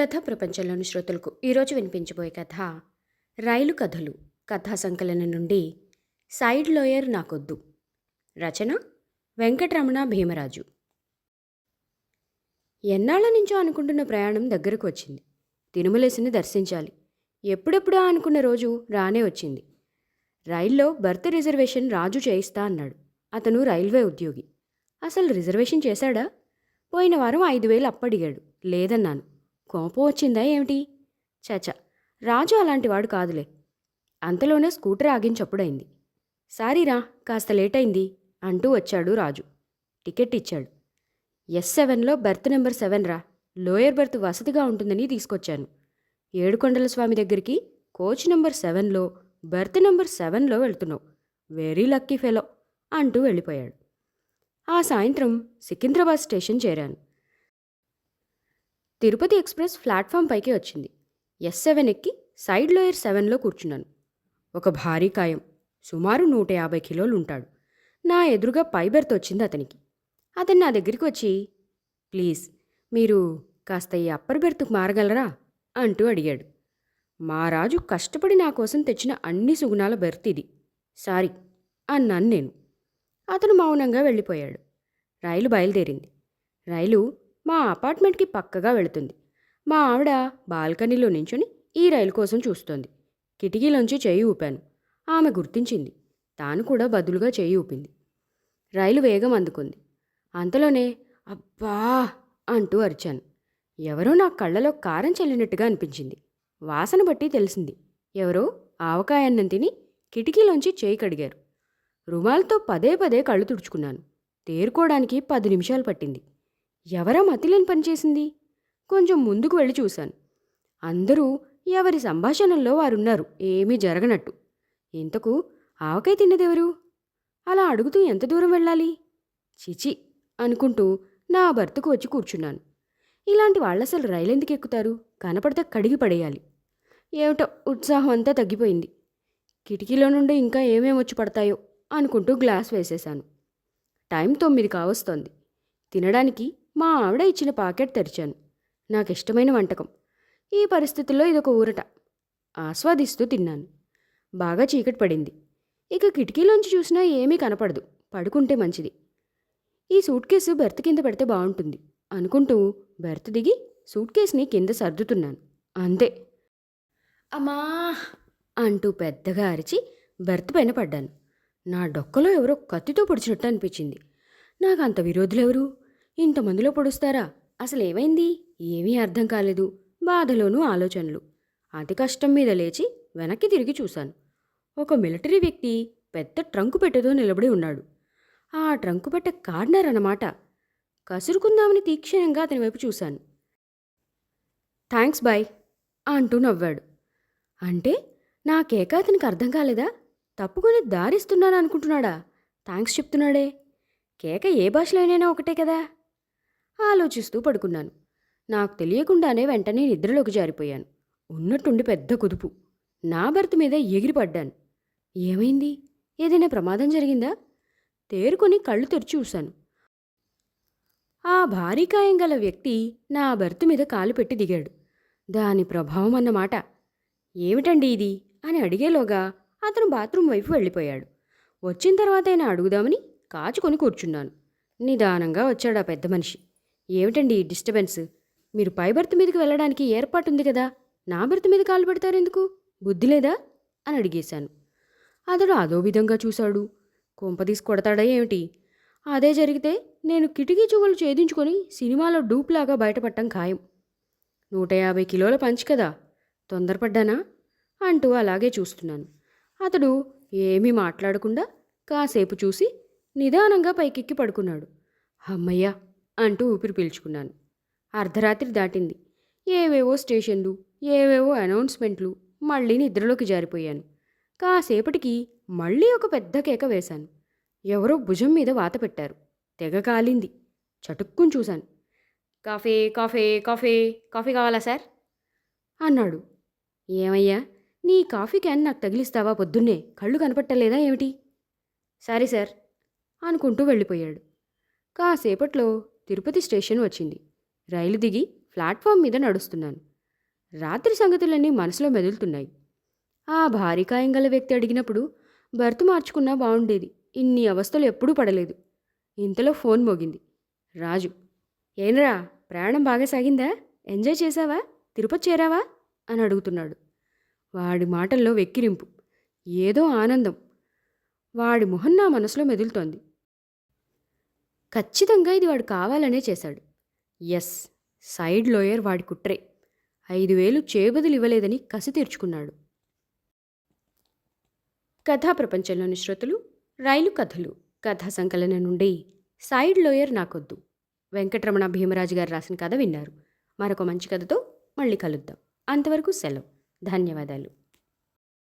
కథ ప్రపంచంలోని శ్రోతలకు ఈరోజు వినిపించబోయే కథ రైలు కథలు కథా సంకలనం నుండి సైడ్ లోయర్ నాకొద్దు. రచన వెంకటరమణ భీమరాజు. ఎన్నాళ్ళ నుంచో అనుకుంటున్న ప్రయాణం దగ్గరకు వచ్చింది. తిరుమలేసిని దర్శించాలి. ఎప్పుడెప్పుడో అనుకున్న రోజు రానే వచ్చింది. రైల్లో బర్త్ రిజర్వేషన్ రాజు చేయిస్తా అన్నాడు. అతను రైల్వే ఉద్యోగి. అసలు రిజర్వేషన్ చేశాడా? పోయిన వారం ఐదు వేలు అప్పడిగాడు. లేదన్నాను. కోపం వచ్చిందా ఏమిటి? చచ రాజు అలాంటివాడు కాదులే. అంతలోనే స్కూటర్ ఆగించప్పుడైంది సారీరా కాస్త లేట్ అయింది అంటూ వచ్చాడు రాజు. టికెట్ ఇచ్చాడు. ఎస్ సెవెన్లో బెర్త్ నెంబర్ సెవెన్ రా. లోయర్ బెర్త్ వసతిగా ఉంటుందని తీసుకొచ్చాను. ఏడుకొండల స్వామి దగ్గరికి కోచ్ నెంబర్ సెవెన్లో బెర్త్ నెంబర్ సెవెన్లో వెళ్తున్నావు. వెరీ లక్కీ ఫెలో అంటూ వెళ్ళిపోయాడు. ఆ సాయంత్రం సికింద్రాబాద్ స్టేషన్ చేరాను. తిరుపతి ఎక్స్ప్రెస్ ప్లాట్ఫామ్ పైకి వచ్చింది. ఎస్ సెవెన్ ఎక్కి సైడ్ లోయర్ సెవెన్లో కూర్చున్నాను. ఒక భారీ కాయం సుమారు నూట యాభై కిలోలు ఉంటాడు నా ఎదురుగా పై బెర్త్ వచ్చింది అతనికి. అతను నా దగ్గరికి వచ్చి ప్లీజ్ మీరు కాస్త ఈ అప్పర్ బెర్త్కు మారగలరా? అంటూ అడిగాడు. మా రాజు కష్టపడి నా కోసం తెచ్చిన అన్ని సుగుణాల బెర్త్ ఇది సారీ అన్నాను నేను. అతను మౌనంగా వెళ్ళిపోయాడు. రైలు బయలుదేరింది. రైలు మా అపార్ట్మెంట్కి పక్కగా వెళుతుంది. మా ఆవిడ బాల్కనీలో నించుని ఈ రైలు కోసం చూస్తోంది. కిటికీలోంచి చేయి ఊపాను. ఆమె గుర్తించింది. తాను కూడా బదులుగా చేయి ఊపింది. రైలు వేగం అందుకుంది. అంతలోనే అబ్బా అంటూ అరిచాను. ఎవరో నా కళ్ళలో కారం చల్లినట్టుగా అనిపించింది. వాసన బట్టి తెలిసింది. ఎవరో ఆవకాయన్నం తిని కిటికీలోంచి చేయి కడిగారు. రుమాలతో పదే పదే కళ్ళు తుడుచుకున్నాను. తేరుకోవడానికి పది నిమిషాలు పట్టింది. ఎవరా మతిలేని పనిచేసింది కొంచెం ముందుకు వెళ్ళి చూశాను. అందరూ ఎవరి సంభాషణల్లో వారున్నారు ఏమీ జరగనట్టు. ఇంతకు ఆవకాయ తిన్నదెవరు? అలా అడుగుతూ ఎంత దూరం వెళ్ళాలి? చిచి అనుకుంటూ నా భర్తకు వచ్చి కూర్చున్నాను. ఇలాంటి వాళ్ళు అసలు రైలు ఎందుకు ఎక్కుతారు? కనపడితే కడిగి పడేయాలి. ఏమిటో ఉత్సాహం అంతా తగ్గిపోయింది. కిటికీలో నుండి ఇంకా ఏమేమి వచ్చి పడతాయో అనుకుంటూ గ్లాస్ వేసేశాను. టైం తొమ్మిది కావస్తోంది. తినడానికి మా ఆవిడ ఇచ్చిన పాకెట్ తెరిచాను. నాకు ఇష్టమైన వంటకం. ఈ పరిస్థితుల్లో ఇదొక ఊరట. ఆస్వాదిస్తూ తిన్నాను. బాగా చీకటి పడింది. ఇక కిటికీలోంచి చూసినా ఏమీ కనపడదు. పడుకుంటే మంచిది. ఈ సూట్ కేసు బెర్త్ కింద పెడితే బాగుంటుంది. అనుకుంటూ బెర్త్ దిగి సూట్ కేసుని కింద సర్దుతున్నాను. అంతే. అమ్మా! అంటూ పెద్దగా అరిచి బెర్త్ పైన పడ్డాను. నా డొక్కలో ఎవరో కత్తితో పొడిచినట్టు అనిపించింది. నాకు అంత విరోధులెవరు? ఇంతమందిలో పొడుస్తారా? అసలు ఏమైంది ఏమీ అర్థం కాలేదు. బాధలోనూ ఆలోచనలు. అతి కష్టం మీద లేచి వెనక్కి తిరిగి చూశాను. ఒక మిలిటరీ వ్యక్తి పెద్ద ట్రంకు పెట్టెతో నిలబడి ఉన్నాడు. ఆ ట్రంకు పెట్టె కార్నర్ అన్నమాట. కసురుకుందామని తీక్షణంగా అతని వైపు చూశాను. థ్యాంక్స్ బాయ్ అంటూ నవ్వాడు. అంటే నా కేక అతనికి అర్థం కాలేదా? తప్పుకొని దారిస్తున్నాను అనుకుంటున్నాడా థ్యాంక్స్ చెప్తున్నాడే. కేక ఏ భాషలో ఒకటే కదా? ఆలోచిస్తూ పడుకున్నాను. నాకు తెలియకుండానే వెంటనే నిద్రలోకి జారిపోయాను. ఉన్నట్టుండి పెద్ద కుదుపు. నా భర్త మీద ఎగిరిపడ్డాను. ఏమైంది? ఏదైనా ప్రమాదం జరిగిందా? తేరుకొని కళ్ళు తెరిచి చూశాను. ఆ భారీకాయం గల వ్యక్తి నా భర్త మీద కాలు పెట్టి దిగాడు. దాని ప్రభావం అన్నమాట ఏమిటండి ఇది? అని అడిగేలోగా అతను బాత్రూమ్ వైపు వెళ్ళిపోయాడు. వచ్చిన తర్వాత అయినా అడుగుదామని కాచుకొని కూర్చున్నాను. నిదానంగా వచ్చాడు ఆ పెద్ద మనిషి. ఏమిటండి ఈ డిస్టర్బెన్స్? మీరు పై బెర్త్ మీదకి వెళ్ళడానికి ఏర్పాటుంది కదా నా బెర్త్ మీద కాలు పెడతారు ఎందుకు బుద్ధి లేదా? అని అడిగేశాను. అతడు అదో విధంగా చూశాడు. కొంపదీసి కొడతాడా ఏమిటి? అదే జరిగితే నేను కిటికీ చువ్వలు ఛేదించుకొని సినిమాలో డూప్లాగా బయటపడటం ఖాయం. నూట యాభై కిలోల పంచి కదా తొందరపడ్డానా? అంటూ అలాగే చూస్తున్నాను. అతడు ఏమీ మాట్లాడకుండా కాసేపు చూసి నిదానంగా పైకెక్కి పడుకున్నాడు. అమ్మయ్యా! అంటూ ఊపిరి పీల్చుకున్నాను. అర్ధరాత్రి దాటింది. ఏవేవో స్టేషన్లు ఏవేవో అనౌన్స్మెంట్లు మళ్ళీ నిద్రలోకి జారిపోయాను. కాసేపటికి మళ్ళీ ఒక పెద్ద కేక వేశాను. ఎవరో భుజం మీద వాత పెట్టారు. తెగ కాలింది. చటుక్కుని చూశాను. కాఫీ కాఫీ కాఫీ కాఫీ కావాలా సార్? అన్నాడు. ఏమయ్యా నీ కాఫీ క్యాన్ నాకు తగిలిస్తావా పొద్దున్నే? కళ్ళు కనపట్టలేదా ఏమిటి? సరే సార్ అనుకుంటూ వెళ్ళిపోయాడు. కాసేపట్లో తిరుపతి స్టేషన్ వచ్చింది. రైలు దిగి ప్లాట్ఫామ్ మీద నడుస్తున్నాను. రాత్రి సంగతులన్నీ మనసులో మెదులుతున్నాయి. ఆ భారీకాయం గల వ్యక్తి అడిగినప్పుడు బర్త్ మార్చుకున్నా బాగుండేది. ఇన్ని అవస్థలు ఎప్పుడూ పడలేదు. ఇంతలో ఫోన్ మోగింది. రాజు ఏనరా ప్రయాణం బాగా సాగిందా? ఎంజాయ్ చేశావా? తిరుపతి చేరావా? అని అడుగుతున్నాడు. వాడి మాటల్లో వెక్కిరింపు ఏదో ఆనందం. వాడి మొహం నా మనసులో మెదులుతోంది. ఖచ్చితంగా ఇది వాడు కావాలనే చేశాడు. ఎస్ సైడ్ లోయర్ వాడి కుట్రే. ఐదు వేలు చేబదులు ఇవ్వలేదని కసి తీర్చుకున్నాడు. కథా ప్రపంచంలోని శ్రోతలు రైలు కథలు కథా సంకలనం నుండి సైడ్ లోయర్ నాకొద్దు. వెంకటరమణ భీమరాజు గారు రాసిన కథ విన్నారు. మరొక మంచి కథతో మళ్ళీ కలుద్దాం. అంతవరకు సెలవు. ధన్యవాదాలు.